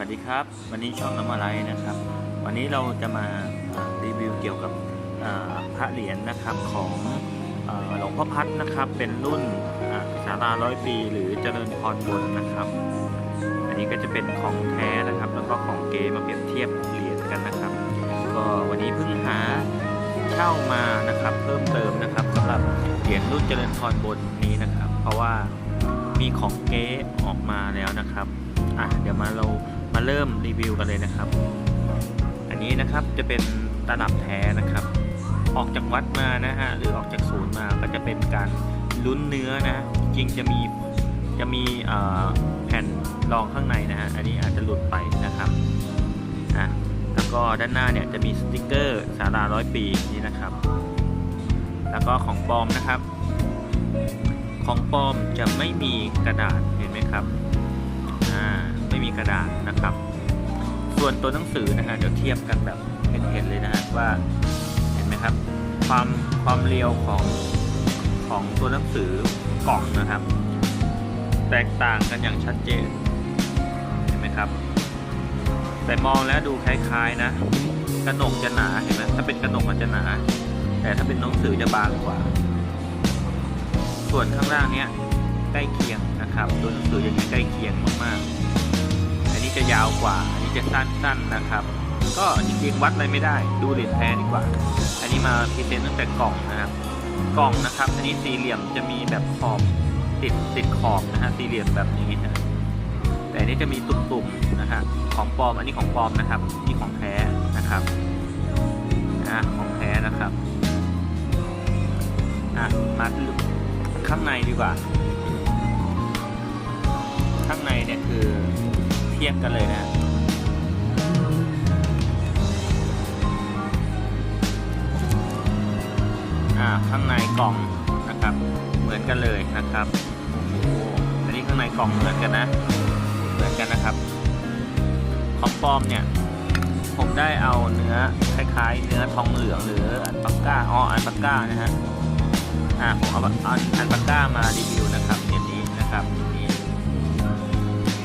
วัสดีครับ วันนี้ช่องน้ำอะไรนะครับ วันนี้เราจะมารีวิวเกี่ยวกับพระเหรียญนะครับของหลวงพ่อพัดนะครับ เป็นรุ่นสาราร้อยปีหรือเจริญพรบนนะครับ อันนี้ก็จะเป็นของแท้นะครับ แล้วก็ของเกมาเปรียบเทียบเหรียญกันนะครับ ก็วันนี้เพิ่งหาเช่ามานะครับ เพิ่มเติมนะครับสำหรับเหรียญรุ่นเจริญพรบนนี้นะครับ เพราะว่ามีของเก๊ออกมาแล้วนะครับ อะเดี๋ยวมาเรามาเริ่มรีวิวกันเลยนะครับ อันนี้นะครับจะเป็นตลับแท้นะครับ ออกจากวัดมานะฮะหรือออกจากศูนย์มาก็จะเป็นการลุ้นเนื้อนะ จริงจะมีจะมีแผ่นรองข้างในนะฮะอันนี้อาจจะหลุดไปนะครับอะแล้วก็ด้านหน้าเนี่ยจะมีสติกเกอร์สาราร้อยปีนี่นะครับ แล้วก็ของปลอมนะครับ ของปลอมจะไม่มีกระดาษเห็นไหมครับ กระดาษนะครับ ส่วนตัวหนังสือนะฮะเดี๋ยวเทียบกันแบบเห็นๆเลยนะฮะว่าเห็นไหมครับ ความความเรียวของของตัวหนังสือกล่องนะครับ แตกต่างกันอย่างชัดเจนเห็นไหมครับ แต่มองแล้วดูคล้ายๆนะกระหนกจะหนาเห็นไหมถ้าเป็นกระหนกมันจะหนา แต่ถ้าเป็นหนังสือจะบางกว่า ส่วนข้างล่างเนี้ยใกล้เคียงนะครับ ตัวหนังสืออย่างนี้ใกล้เคียงมากๆ จะยาวกว่า อันนี้จะสั้นๆนะครับ ก็จริงๆวัดอะไรไม่ได้ ดูเหรียญแท้ดีกว่า อันนี้มาพรีเซนต์ตั้งแต่กล่องนะครับ กล่องนะครับ อันนี้สี่เหลี่ยมจะมีแบบขอบติดติดขอบนะฮะสี่เหลี่ยมแบบนี้นะแต่อันนี้จะมีตุ่มๆนะฮะของปลอมอันนี้ของปลอมนะครับ นี่ของแท้นะครับนะของแท้นะครับอะมาข้างในดีกว่า ข้างในเนี่ยคือ เทียบกันเลยนะอ่าข้างในกล่องนะครับ เหมือนกันเลยนะครับอันนี้ข้างในกล่องเหมือนกันนะ เหมือนกันนะครับของปลอมเนี่ย ผมได้เอาเนื้อคล้ายๆ เนื้อทองเหลืองหรืออันปักก้าอ๋ออันปักก้านะฮะอ่าผมเอาอันอันปักก้ามารีวิวนะครับเหรียญนี้นะครับ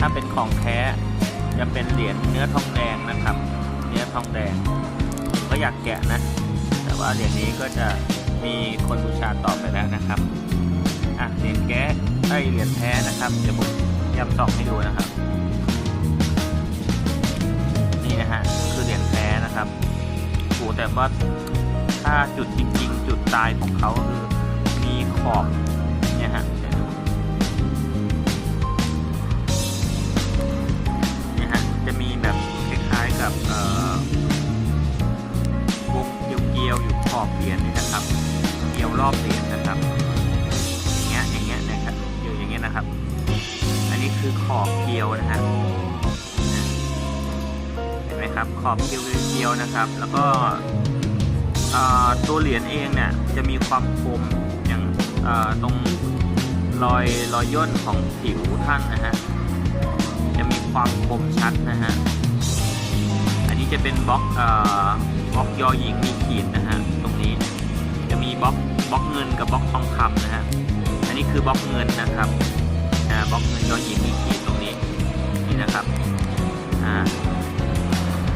ถ้าเป็นของแท้จะเป็นเหรียญเนื้อทองแดงนะครับ เนื้อทองแดงผมก็อยากแกะนะ แต่ว่าเหรียญนี้ก็จะมีคนบูชาต่อไปแล้วนะครับอะเหรียญแก๊สไอ้เหรียญแท้นะครับ เดี๋ยวผมย้ำส่องให้ดูนะครับ นี่นะฮะคือเหรียญแท้นะครับโอ้แต่ว่าถ้าจุดจริง ๆ จุดตายของเขาคือมีขอบ กับวงเกลียวๆอยู่ขอบเหรียญนี่นะครับเกลียวรอบเหรียญนะครับอย่างเงี้ยอย่างเงี้ยนะครับอยู่อย่างเงี้ยนะครับ อันนี้คือขอบเกลียวนะฮะเห็นไหมครับขอบเกลียวเกลียวนะครับ แล้วก็ตัวเหรียญเองเนี่ยจะมีความคมอย่างตรงรอยรอยย่นของผิวท่านนะฮะจะมีความคมชัดนะฮะ นี้จะเป็นบล็อกเอ่อบล็อกยอหญิงมีขีดนะฮะตรงนี้จะมีบล็อกบล็อกเงินกับบล็อกทองคำนะฮะอันนี้คือบล็อกเงินนะครับอ่าบล็อกเงินยอหญิงมีขีดตรงนี้นี่นะครับอ่า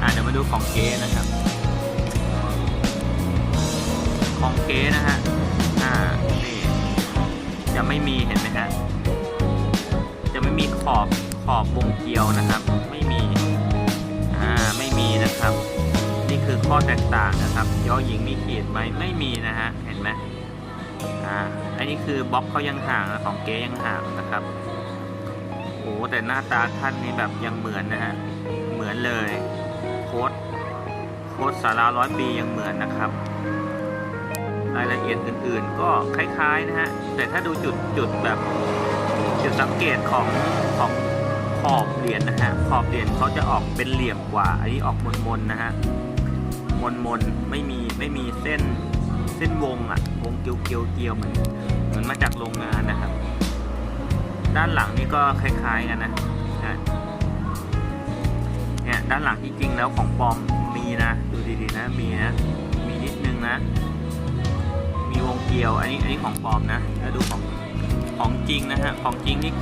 อ่าเดี๋ยวมาดูของเก๊นะครับ ของเก๊นะฮะอ่านี่จะไม่มีเห็นไหมฮะจะไม่มีขอบขอบวงเกลียวนะครับไนะครับ นี่คือข้อแตกต่างนะครับยอหญิงมีขีดไหมไม่มีนะฮะเห็นไหมอ่าอันนี้คือบล็อกเขายังห่างนะของเก๊ยังห่างนะครับโอ้แต่หน้าตาท่านนี่แบบยังเหมือนนะฮะเหมือนเลยโค้ดโค้ดสาราร้อยปียังเหมือนนะครับรายละเอียดอื่นๆ ก็คล้ายๆนะฮะ แต่ถ้าดูจุดจุดแบบจุดสังเกตของของ อบเหรียญนะฮะ ขอบเหรียญเขาจะออกเป็นเหลี่ยมกว่า อันนี้ออกมนๆนะฮะ มนๆไม่มีไม่มีเส้นเส้นวงอะวงเกลียวเกลียวเกลียวเหมือนเหมือนมาจากโรงงานนะครับ ด้านหลังนี่ก็คล้ายๆกันนะอะเนี่ยด้านหลังจริงๆแล้วของปลอมมีนะดูดีๆนะมีนะมีนิดนึงนะ มีวงเกลียว อันนี้อันนี้ของปลอมนะแล้วดูของของจริงนะฮะของจริงนี่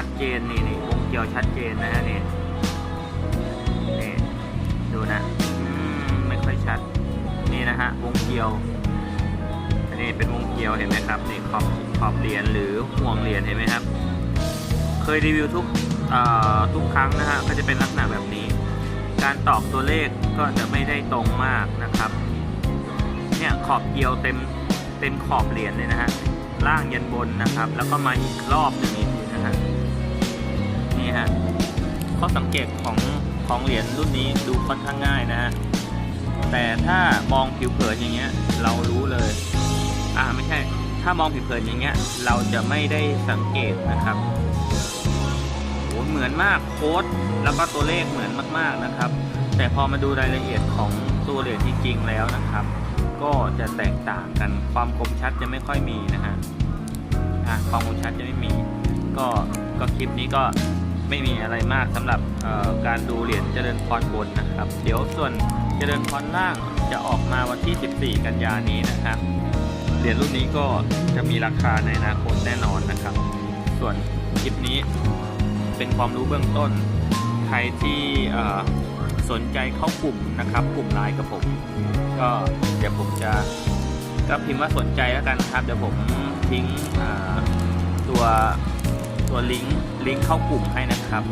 ชัดเจนนี่นี่วงเกลียวชัดเจนนะฮะนี่นี่ดูนะมไม่ค่อยชัด นี่นะฮะวงเกลียว อันนี้เป็นวงเกลียวเห็นไหมครับนี่ขอบขอบเหรียญหรือห่วงเหรียญเห็นไหมครับ เคยรีวิวทุกทุกครั้งนะฮะก็จะเป็นลักษณะแบบนี้ การตอกตัวเลขก็จะไม่ได้ตรงมากนะครับเนี่ยขอบเกลียวเต็มเต็มขอบเหรียญเลยนะฮะล่างยันบนนะครับ แล้วก็มาอีกรอบหนึ่งอีกนะฮะ ฮะข้อสังเกตของของเหรียญรุ่นนี้ดูค่อนข้างง่ายนะฮะแต่ถ้ามองผิวเผินอย่างเงี้ยเรารู้เลย อ่าไม่ใช่ ถ้ามองผิวเผินอย่างเงี้ยเราจะไม่ได้สังเกตนะครับโหเหมือนมากโค้ดแล้วก็ตัวเลขเหมือนมาก ๆนะครับ แต่พอมาดูรายละเอียดของตัวเหรียญจริงๆแล้วนะครับ ก็จะแตกต่างกันความคมชัดจะไม่ค่อยมีนะฮะอะความคมชัดจะไม่มี ก็ก็คลิปนี้ก็ ไม่มีอะไรมากสำหรับการดูเหรียญเจริญพรบนนะครับ เดี๋ยวส่วนเจริญพรล่างจะออกมาวันที่ 14 กันยานี้นะครับเหรียญรุ่นนี้ก็จะมีราคาในอนาคตแน่นอนนะครับ ส่วนคลิปนี้เป็นความรู้เบื้องต้น ใครที่สนใจเข้ากลุ่มนะครับ กลุ่มไลน์กับผม ก็เดี๋ยวผมจะก็พิมพ์ว่าสนใจแล้วกันครับ เดี๋ยวผมทิ้งตัว ตัวลิงก์ลิงก์เข้ากลุ่มให้นะครับ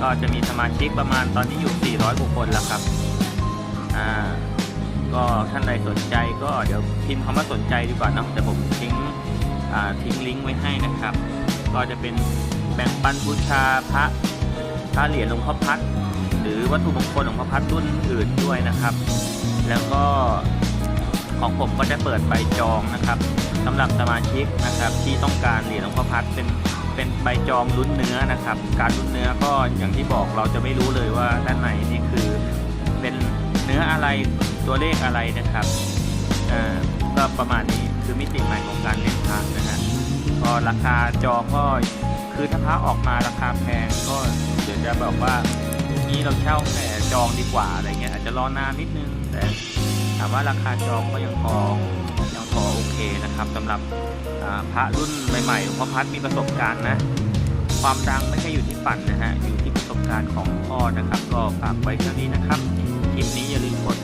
ก็จะมีสมาชิกประมาณตอนนี้อยู่ 400กว่าคนแล้วครับอ่าก็ท่านใดสนใจก็เดี๋ยวพิมพ์คำว่าสนใจดีกว่านะเดี๋ยวผมทิ้งอ่าทิ้งลิงก์ไว้ให้นะครับ ก็จะเป็นแบ่งปันบูชาพระพระเหรียญหลวงพ่อพัดหรือวัตถุมงคลหลวงพ่อพัดรุ่นอื่นด้วยนะครับ แล้วก็ของผมก็จะเปิดใบจองนะครับสำหรับสมาชิกนะครับที่ต้องการเหรียญหลวงพ่อพัดเป็น เป็นใบจองลุ้นเนื้อนะครับ การลุ้นเนื้อก็อย่างที่บอกเราจะไม่รู้เลยว่าด้านในนี่คือเป็นเนื้ออะไรตัวเลขอะไรนะครับอ่าก็ประมาณนี้คือมิติใหม่ของการเล่นพระนะฮะก็ราคาจองก็คือถ้าพระออกมาราคาแพงก็เดี๋ยวจะบอกว่านี้เราเช่าแต่จองดีกว่าอะไรเงี้ยอาจจะรอนานนิดนึงแต่ถามว่าราคาจองก็ยังพอ เคนะครับสำหรับพระรุ่นใหม่ๆหลวงพ่อพัดมีประสบการณ์นะ ความดังไม่ใช่อยู่ที่ปั่นนะฮะอยู่ที่ประสบการณ์ของพ่อนะครับ ก็ฝากไว้เท่านี้นะครับคลิปนี้อย่าลืมกด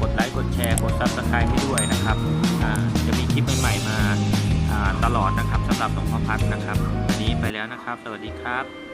กดไลค์กดแชร์กดซับสไครต์ให้ด้วยนะครับจะมีคลิปใหม่ๆมาตลอดนะครับสำหรับหลวงพ่อพัดนะครับวันนี้ไปแล้วนะครับ สวัสดีครับ